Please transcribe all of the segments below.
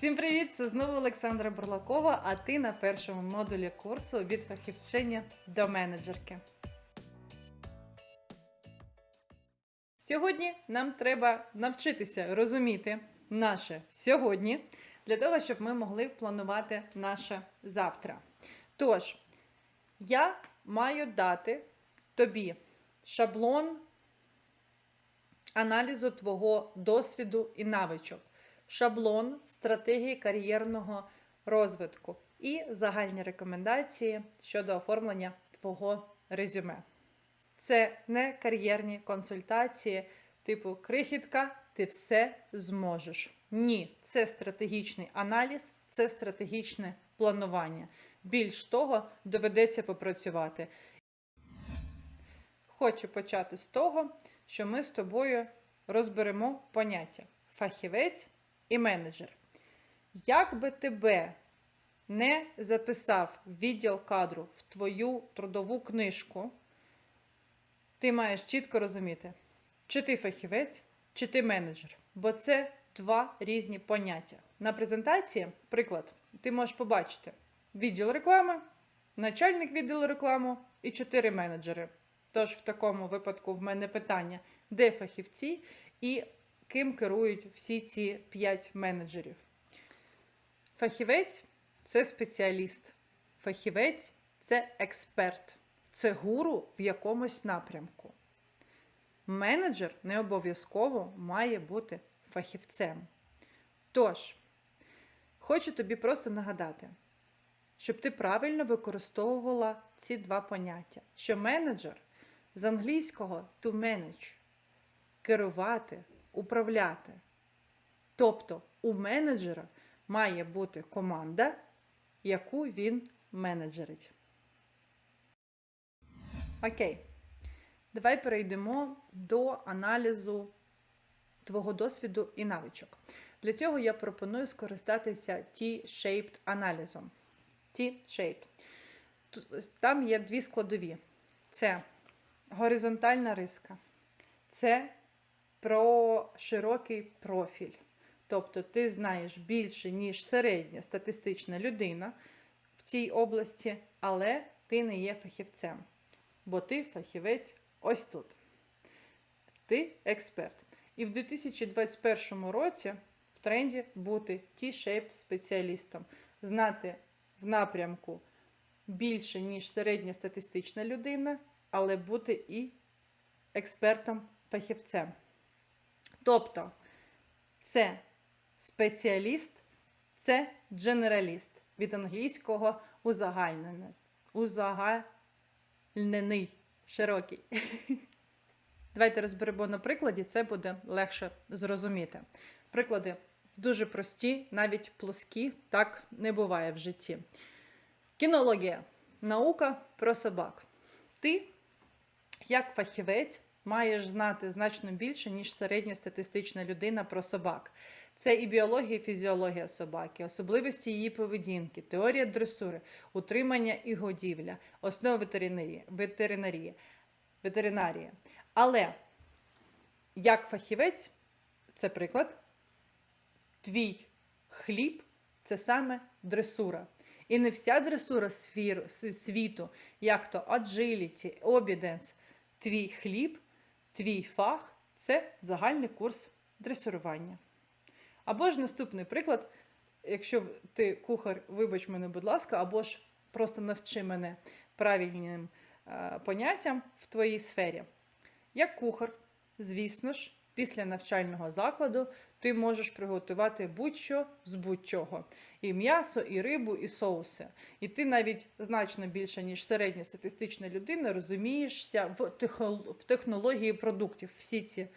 Всім привіт! Це знову Олександра Бурлакова, а ти на першому модулі курсу від фахівчині до менеджерки. Сьогодні нам треба навчитися розуміти наше сьогодні для того, щоб ми могли планувати наше завтра. Тож, я маю дати тобі шаблон аналізу твого досвіду і навичок, шаблон стратегії кар'єрного розвитку і загальні рекомендації щодо оформлення твого резюме. Це не кар'єрні консультації, типу крихітка, ти все зможеш. Ні, це стратегічний аналіз, це стратегічне планування. Більш того, доведеться попрацювати. Хочу почати з того, що ми з тобою розберемо поняття фахівець і менеджер. Як би тебе не записав відділ кадру в твою трудову книжку, ти маєш чітко розуміти, чи ти фахівець, чи ти менеджер. Бо це два різні поняття. На презентації, приклад, ти можеш побачити відділ реклами, начальник відділу реклами і чотири менеджери. Тож, в такому випадку, в мене питання, де фахівці і ким керують всі ці п'ять менеджерів. Фахівець це спеціаліст, фахівець це експерт, це гуру в якомусь напрямку. Менеджер не обов'язково має бути фахівцем. Тож, хочу тобі просто нагадати, щоб ти правильно використовувала ці два поняття, що менеджер з англійського to manage керувати, управляти. Тобто у менеджера має бути команда, яку він менеджерить. Окей. Давай перейдемо до аналізу твого досвіду і навичок. Для цього я пропоную скористатися T-shaped аналізом. T-shaped. Там є дві складові: це горизонтальна риска, це про широкий профіль. Тобто ти знаєш більше, ніж середня статистична людина в цій області, але ти не є фахівцем. Бо ти фахівець ось тут. Ти експерт. І в 2021 році в тренді бути T-shaped спеціалістом, знати в напрямку більше, ніж середня статистична людина, але бути і експертом-фахівцем. Тобто, це спеціаліст, це дженераліст від англійського узагальнений, широкий. Давайте розберемо на прикладі, це буде легше зрозуміти. Приклади дуже прості, навіть плоскі, так не буває в житті. Кінологія наука про собак. Ти, як фахівець, маєш знати значно більше, ніж середня статистична людина про собак. Це і біологія, і фізіологія собаки, особливості її поведінки, теорія дресури, утримання і годівля, основи ветеринарії, ветеринарії, ветеринарія. Але як фахівець, це приклад, твій хліб це саме дресура. І не вся дресура світу, як то agility, obedience, твій хліб, твій фах це загальний курс дресурування. Або ж наступний приклад, якщо ти кухар, вибач мене, будь ласка, або ж просто навчи мене правильним е, поняттям в твоїй сфері. Як кухар, звісно ж, після навчального закладу ти можеш приготувати будь-що з будь-чого. І м'ясо, і рибу, і соуси. І ти навіть значно більше, ніж середня статистична людина, розумієшся в, технол... в технології продуктів, всі ці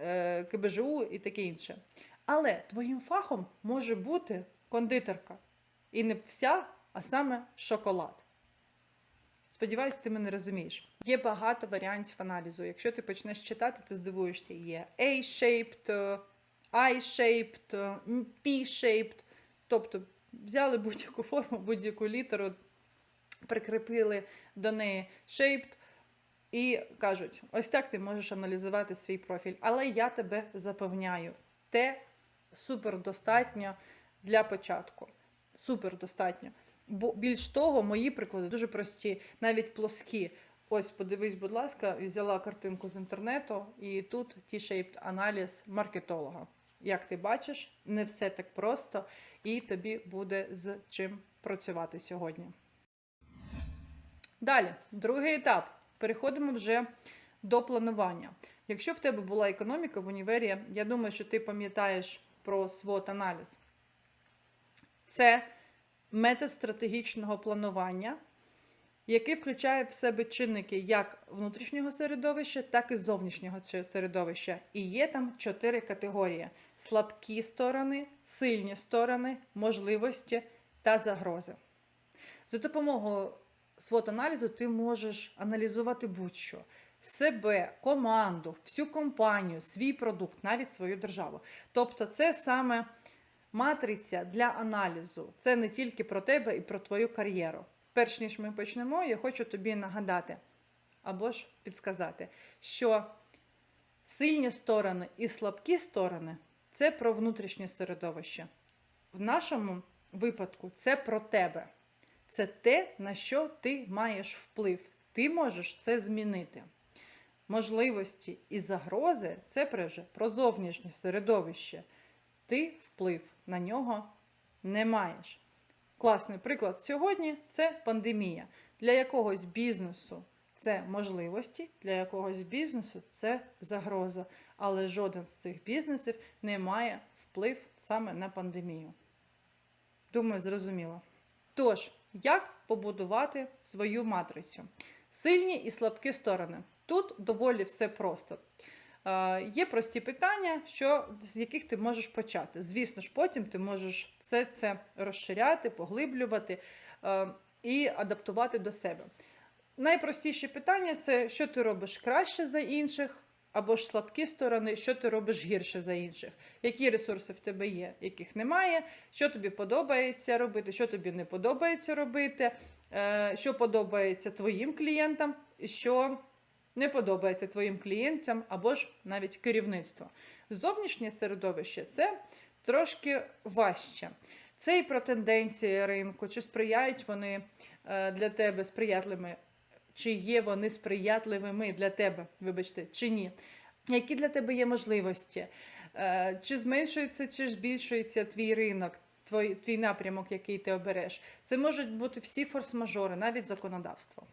е, КБЖУ і таке інше. Але твоїм фахом може бути кондитерка. І не вся, а саме шоколад. Сподіваюсь, ти мене розумієш. Є багато варіантів аналізу. Якщо ти почнеш читати, ти здивуєшся, є A-shaped, I-shaped, P-shaped. Тобто взяли будь-яку форму, будь-яку літеру, прикріпили до неї shaped і кажуть: ось так ти можеш аналізувати свій профіль. Але я тебе запевняю, те супер достатньо для початку. Супер достатньо. Бо більш того, мої приклади дуже прості, навіть плоскі. Ось, подивись, будь ласка, взяла картинку з інтернету, і тут T-shaped аналіз маркетолога. Як ти бачиш, не все так просто, і тобі буде з чим працювати сьогодні. Далі, другий етап. Переходимо вже до планування. Якщо в тебе була економіка в універі, я думаю, що ти пам'ятаєш про swot аналіз Це метод стратегічного планування, який включає в себе чинники як внутрішнього середовища, так і зовнішнього середовища. І є там чотири категорії: слабкі сторони, сильні сторони, можливості та загрози. За допомогою свот-аналізу ти можеш аналізувати будь-що. Себе, команду, всю компанію, свій продукт, навіть свою державу. Тобто, це саме матриця для аналізу. Це не тільки про тебе і про твою кар'єру. Перш ніж ми почнемо, я хочу тобі нагадати або ж підсказати, що сильні сторони і слабкі сторони це про внутрішнє середовище. В нашому випадку це про тебе. Це те, на що ти маєш вплив. Ти можеш це змінити. Можливості і загрози це вже про зовнішнє середовище. Ти вплив на нього не маєш. Класний приклад сьогодні це пандемія. Для якогось бізнесу це можливості, для якогось бізнесу це загроза. Але жоден з цих бізнесів не має вплив саме на пандемію. Думаю, зрозуміло. Тож, як побудувати свою матрицю? Сильні і слабкі сторони. Тут доволі все просто. Е, Є прості питання, що, з яких ти можеш почати. Звісно ж, потім ти можеш все це розширяти, поглиблювати е, і адаптувати до себе. Найпростіші питання це що ти робиш краще за інших, або ж слабкі сторони, що ти робиш гірше за інших, які ресурси в тебе є, яких немає, що тобі подобається робити, що тобі не подобається робити, е, що подобається твоїм клієнтам, що не подобається твоїм клієнтам або ж навіть керівництво. Зовнішнє середовище це трошки важче. Це і про тенденції ринку, чи сприяють вони е, для тебе сприятливими, чи є вони сприятливими для тебе, вибачте, чи ні. Які для тебе є можливості? Е, Чи зменшується, чи збільшується твій ринок, твій, твій напрямок, який ти обереш? Це можуть бути всі форс-мажори, навіть законодавство.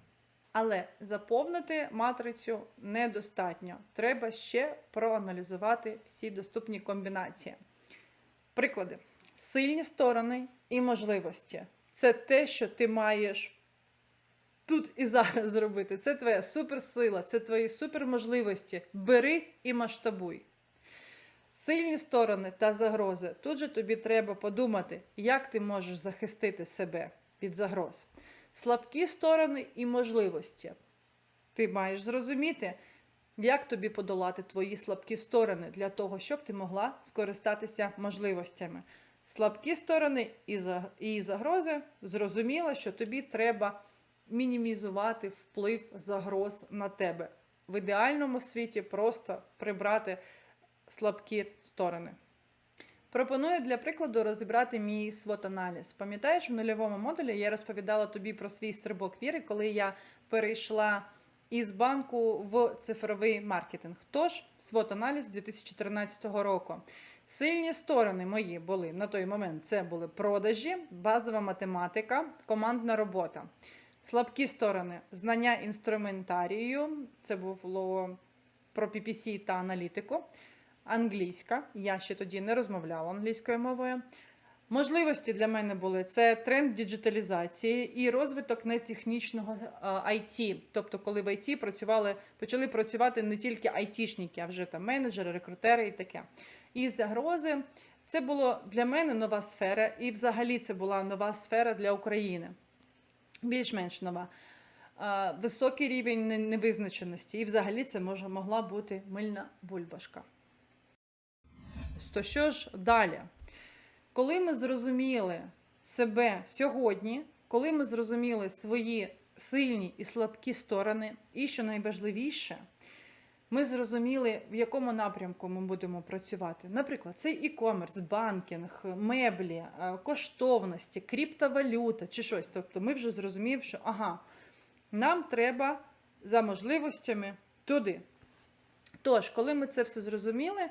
Але заповнити матрицю недостатньо. Треба ще проаналізувати всі доступні комбінації. Приклади: сильні сторони і можливості. Це те, що ти маєш тут і зараз зробити. Це твоя суперсила, це твої суперможливості. Бери і масштабуй. Сильні сторони та загрози. Тут же тобі треба подумати, як ти можеш захистити себе від загроз. Слабкі сторони і можливості. Ти маєш зрозуміти, як тобі подолати твої слабкі сторони для того, щоб ти могла скористатися можливостями. Слабкі сторони і загрози зрозуміло, що тобі треба мінімізувати вплив загроз на тебе. В ідеальному світі просто прибрати слабкі сторони. Пропоную для прикладу розібрати мій свот-аналіз. Пам'ятаєш, в нульовому модулі я розповідала тобі про свій стрибок віри, коли я перейшла із банку в цифровий маркетинг. Тож, свот-аналіз 2013 року. Сильні сторони мої були на той момент: це були продажі, базова математика, командна робота. Слабкі сторони знання інструментарію, це було про PPC та аналітику. Англійська. Я ще тоді не розмовляла англійською мовою. Можливості для мене були це тренд діджиталізації і розвиток нетехнічного е, IT. Тобто, коли в IT працювали, почали працювати не тільки айтішники, а вже там менеджери, рекрутери і таке. І загрози це було для мене нова сфера, і взагалі це була нова сфера для України. Більш-менш нова. Е, Високий рівень невизначеності, і взагалі це може могла бути мильна бульбашка. То що ж далі? Коли ми зрозуміли себе сьогодні, коли ми зрозуміли свої сильні і слабкі сторони, і що найважливіше, Ми зрозуміли, в якому напрямку ми будемо працювати. Наприклад, це і-комерс, банкінг, меблі, е, коштовності, криптовалюта чи щось. Тобто ми вже зрозуміли, що ага, нам треба за можливостями туди. Тож, коли ми це все зрозуміли,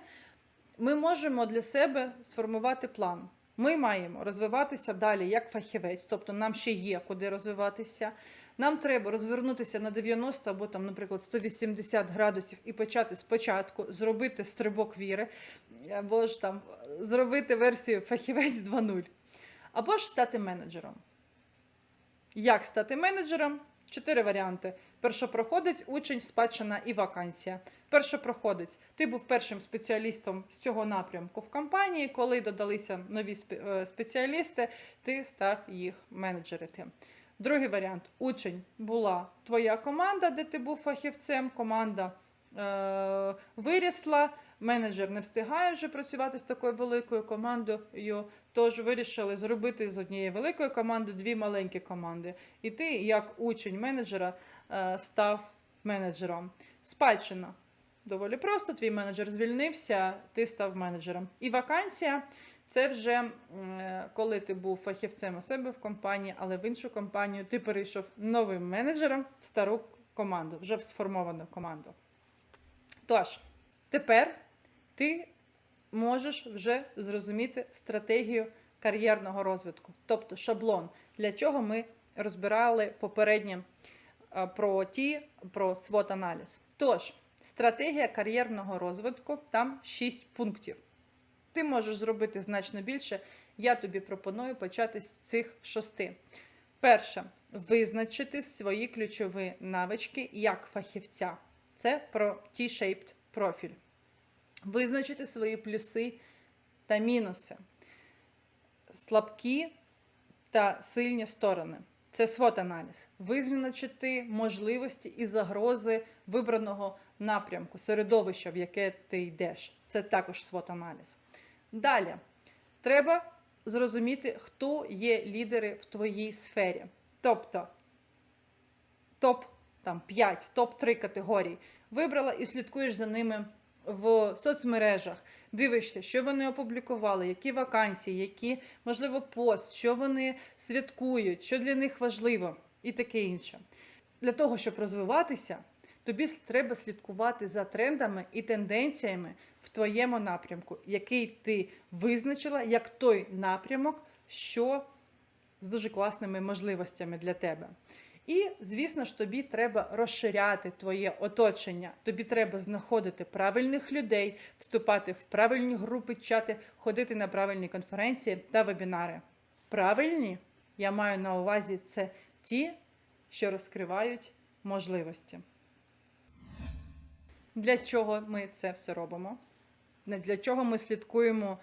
ми можемо для себе сформувати план. Ми маємо розвиватися далі як фахівець, тобто нам ще є куди розвиватися. Нам треба розвернутися на 90 або там, наприклад, 180 градусів і почати спочатку зробити стрибок віри, або ж там зробити версію фахівець 2.0, або ж стати менеджером. Як стати менеджером? Чотири варіанти: першопроходець, учень, спадщина і вакансія. Першопроходець, ти був першим спеціалістом з цього напрямку в компанії. Коли додалися нові е, спеціалісти, ти став їх менеджерити. Другий варіант учень була твоя команда, де ти був фахівцем. Команда е, вирісла, менеджер не встигає вже працювати з такою великою командою. Тож вирішили зробити з однієї великої команди дві маленькі команди. І ти, як учень менеджера, е, став менеджером. Спадщина. Доволі просто, твій менеджер звільнився, ти став менеджером. І вакансія це вже е, коли ти був фахівцем у себе в компанії, але в іншу компанію ти перейшов новим менеджером в стару команду, вже в сформовану команду. Тож, тепер ти можеш вже зрозуміти стратегію кар'єрного розвитку, тобто шаблон, для чого ми розбирали попередньо е, про ті, про swot аналіз Тож, стратегія кар'єрного розвитку там 6 пунктів. Ти можеш зробити значно більше. Я тобі пропоную почати з цих шести. Перше, визначити свої ключові навички як фахівця. Це про T-shaped профіль. Визначити свої плюси та мінуси, слабкі та сильні сторони. Це свот-аналіз. Визначити можливості і загрози вибраного напрямку, середовища, в яке ти йдеш. Це також свот-аналіз. Далі, треба зрозуміти, хто є лідери в твоїй сфері. Тобто топ там, 5, топ-3 категорії. Вибрала і слідкуєш за ними в соцмережах. Дивишся, що вони опублікували, які вакансії, які, можливо, пост, що вони святкують, що для них важливо, і таке інше. Для того, щоб розвиватися, тобі треба слідкувати за трендами і тенденціями в твоєму напрямку, який ти визначила як той напрямок, що з дуже класними можливостями для тебе. І, звісно ж, тобі треба розширяти твоє оточення. Тобі треба знаходити правильних людей, вступати в правильні групи, чати, ходити на правильні конференції та вебінари. Правильні, я маю на увазі, це ті, що розкривають можливості. Для чого ми це все робимо? Для чого ми слідкуємо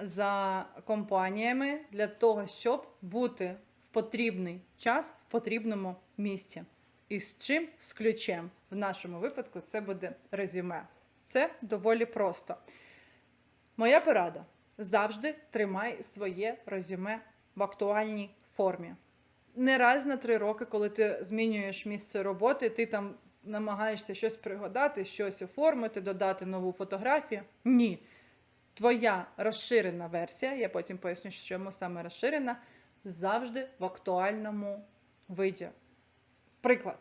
за компаніями? Для того, щоб бути потрібний час в потрібному місці. І з чим? З ключем. В нашому випадку це буде резюме. Це доволі просто. Моя порада: завжди тримай своє резюме в актуальній формі. Не раз на три роки, коли ти змінюєш місце роботи, ти там намагаєшся щось пригадати, щось оформити, додати нову фотографію. Ні. Твоя розширена версія, я потім поясню, що чому саме розширена, завжди в актуальному виді. Приклад.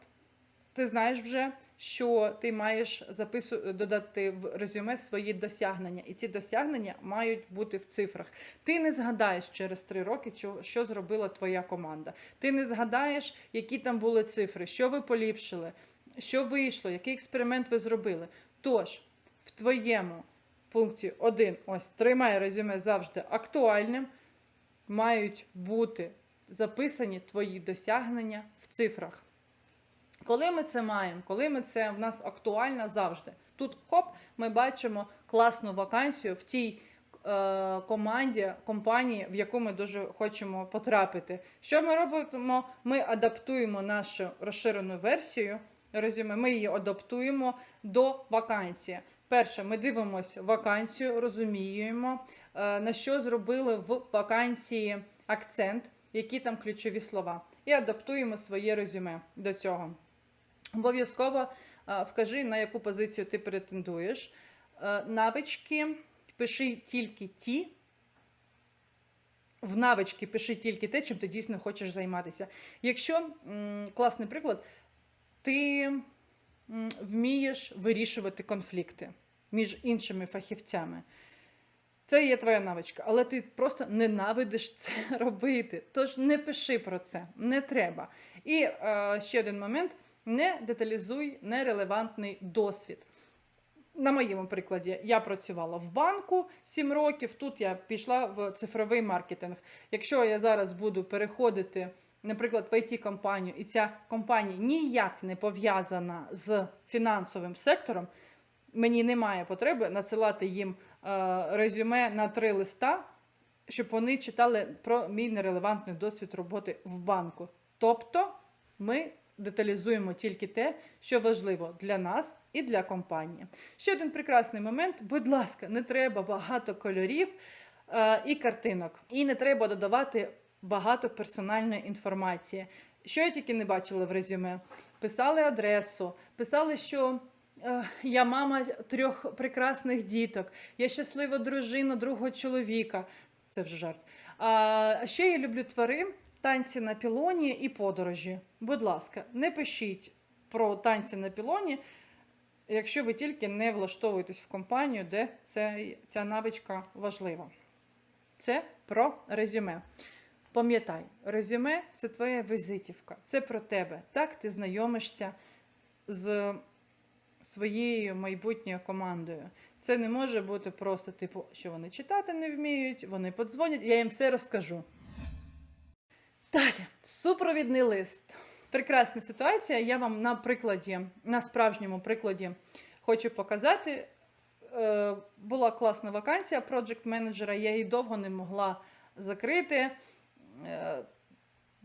Ти знаєш вже, що ти маєш запису... додати в резюме свої досягнення, і ці досягнення мають бути в цифрах. Ти не згадаєш через три роки, що, зробила твоя команда. Ти не згадаєш, які там були цифри, що ви поліпшили, що вийшло, який експеримент ви зробили. Тож, в твоєму пункті 1, ось тримай резюме завжди актуальним, мають бути записані твої досягнення в цифрах. Коли ми це маємо, коли ми це в нас актуально завжди. Тут хоп, ми бачимо класну вакансію в тій е, команді, компанії, в яку ми дуже хочемо потрапити. Що ми робимо? Ми адаптуємо нашу розширену версію резюме, ми її адаптуємо до вакансії. Перше, ми дивимося вакансію, розуміємо, на що зробили в вакансії акцент, які там ключові слова, і адаптуємо своє резюме до цього. Обов'язково вкажи, на яку позицію ти претендуєш. Е, Навички пиши тільки ті. В навички пиши тільки те, чим ти дійсно хочеш займатися. Якщо класний приклад, ти вмієш вирішувати конфлікти між іншими фахівцями. Це є твоя навичка, але ти просто ненавидиш це робити. Тож не пиши про це, не треба. І е, ще один момент: не деталізуй нерелевантний досвід. На моєму прикладі я працювала в банку 7 років. Тут я пішла в цифровий маркетинг. Якщо я зараз буду переходити, наприклад, в it компанію і ця компанія ніяк не пов'язана з фінансовим сектором, мені немає потреби надсилати їм резюме на три листа, щоб вони читали про мій нерелевантний досвід роботи в банку. Тобто ми деталізуємо тільки те, що важливо для нас і для компанії. Ще один прекрасний момент: будь ласка, не треба багато кольорів е, і картинок, і не треба додавати багато персональної інформації. Що я тільки не бачила в резюме? Писали адресу, писали, що е, я мама трьох прекрасних діток, я щаслива дружина другого чоловіка. Це вже жарт. А ще я люблю тварин, танці на пілоні і подорожі. Будь ласка, не пишіть про танці на пілоні, якщо ви тільки не влаштовуєтесь в компанію, де це, ця навичка важлива. Це про резюме. Пам'ятай, резюме це твоя візитівка, це про тебе. Так ти знайомишся з своєю майбутньою командою. Це не може бути просто, типу, що вони читати не вміють, вони подзвонять, я їм все розкажу. Далі, супровідний лист. Прекрасна ситуація. Я вам на прикладі, на справжньому прикладі хочу показати. Е, була класна вакансія проджект менеджера, я її довго не могла закрити.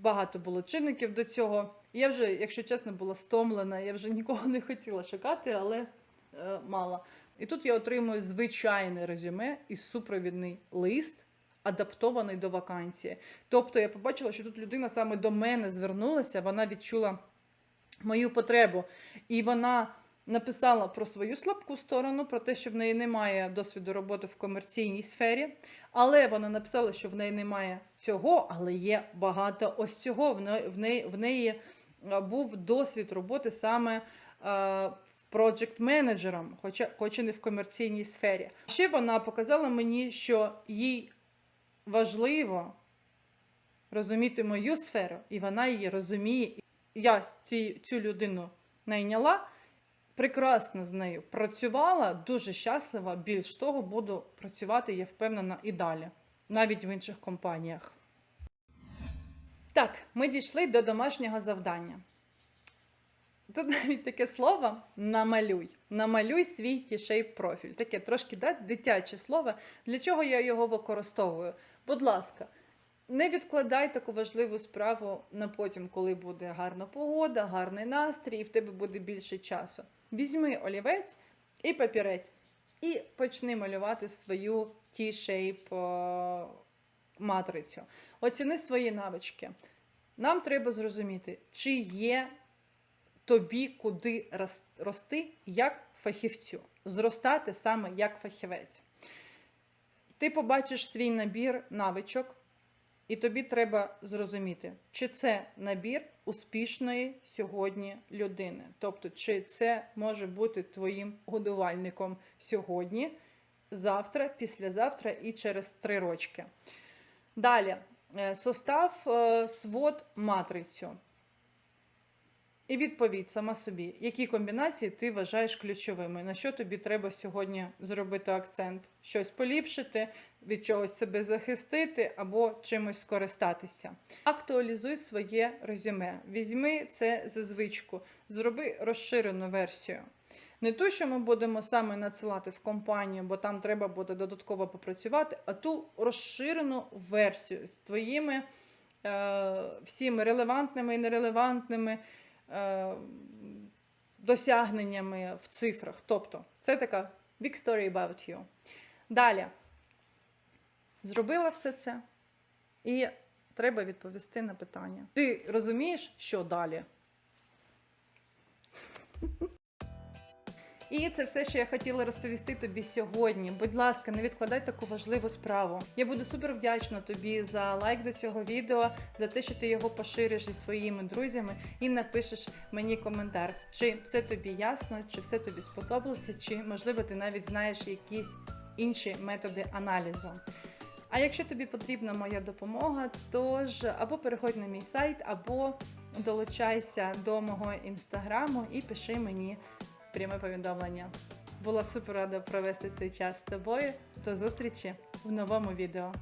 Багато було чинників до цього. Я вже, якщо чесно, була стомлена, я вже нікого не хотіла шукати, але е, мала. І тут я отримую звичайне резюме і супровідний лист, адаптований до вакансії. Тобто я побачила, що тут людина саме до мене звернулася, вона відчула мою потребу. І вона написала про свою слабку сторону, про те, що в неї немає досвіду роботи в комерційній сфері. Але вона написала, що в неї немає цього, але є багато ось цього. В неї, в неї, е, був досвід роботи саме проджект менеджером, хоча, хоч і не в комерційній сфері. Ще вона показала мені, що їй важливо розуміти мою сферу, і вона її розуміє. Я ці, цю людину найняла, прекрасно з нею працювала, дуже щаслива. Більш того, буду працювати, я впевнена, і далі, навіть в інших компаніях. Так, ми дійшли до домашнього завдання. Тут навіть таке слово намалюй. Намалюй свій тішейп профіль. Таке трошки да, дитяче слово. Для чого я його використовую? Будь ласка, не відкладай таку важливу справу на потім, коли буде гарна погода, гарний настрій, і в тебе буде більше часу. Візьми олівець і папірець, і почни малювати свою T-shape е, матрицю. Оціни свої навички. Нам треба зрозуміти, чи є тобі куди рости як фахівцю, зростати саме як фахівець. Ти побачиш свій набір навичок, і тобі треба зрозуміти, чи це набір успішної сьогодні людини. Тобто, чи це може бути твоїм годувальником сьогодні, завтра, післязавтра і через три рочки. Далі, е, состав е, свод матрицю. І відповідь сама собі, які комбінації ти вважаєш ключовими, на що тобі треба сьогодні зробити акцент, щось поліпшити, від чогось себе захистити або чимось скористатися. Актуалізуй своє резюме. Візьми це за звичку, зроби розширену версію. Не ту, що ми будемо саме надсилати в компанію, бо там треба буде додатково попрацювати, а ту розширену версію з твоїми е, всіми релевантними і нерелевантними е, досягненнями в цифрах. Тобто, це така big story about you. Далі. Зробила все це, і треба відповісти на питання. Ти розумієш, що далі? І це все, що я хотіла розповісти тобі сьогодні. Будь ласка, не відкладай таку важливу справу. Я буду супер вдячна тобі за лайк до цього відео, за те, що ти його пошириш зі своїми друзями і напишеш мені коментар, чи все тобі ясно, чи все тобі сподобалося, чи можливо ти навіть знаєш якісь інші методи аналізу. А якщо тобі потрібна моя допомога, то ж або переходь на мій сайт, або долучайся до мого інстаграму і пиши мені пряме повідомлення. Була супер рада провести цей час з тобою. До зустрічі в новому відео.